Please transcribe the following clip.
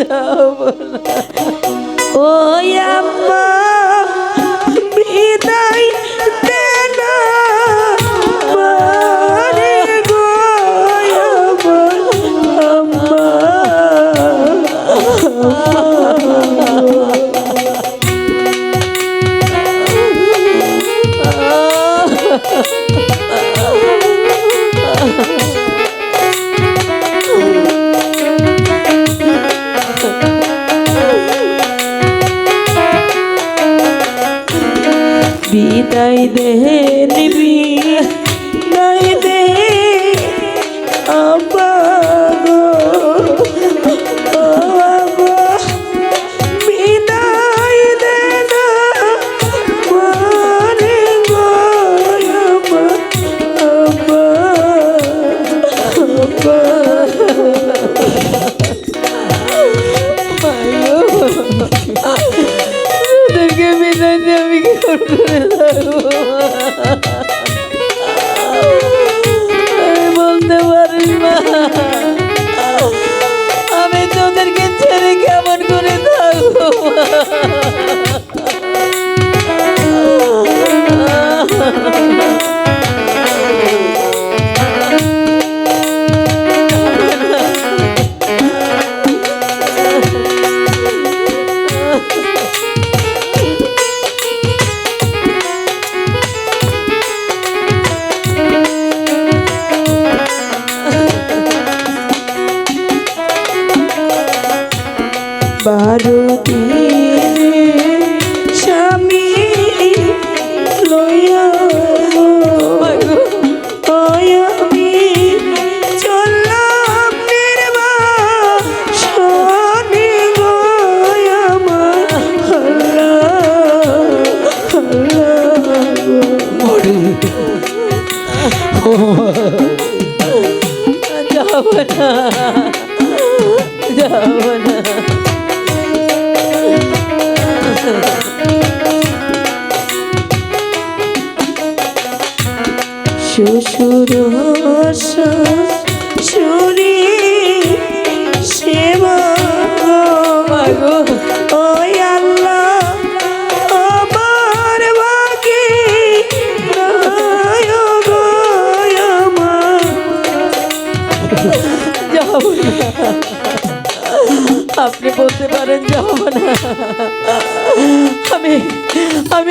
যাব ও আম্মা বিদায় দে না বিদায় দেহে নিবি। বিদায় বারো স্বামী লইয়া ওই শ্বশুর শুনি সেবা ওই আল্লাহ আমার বাকি। আপনি বলতে পারেন যাব না আমি আমি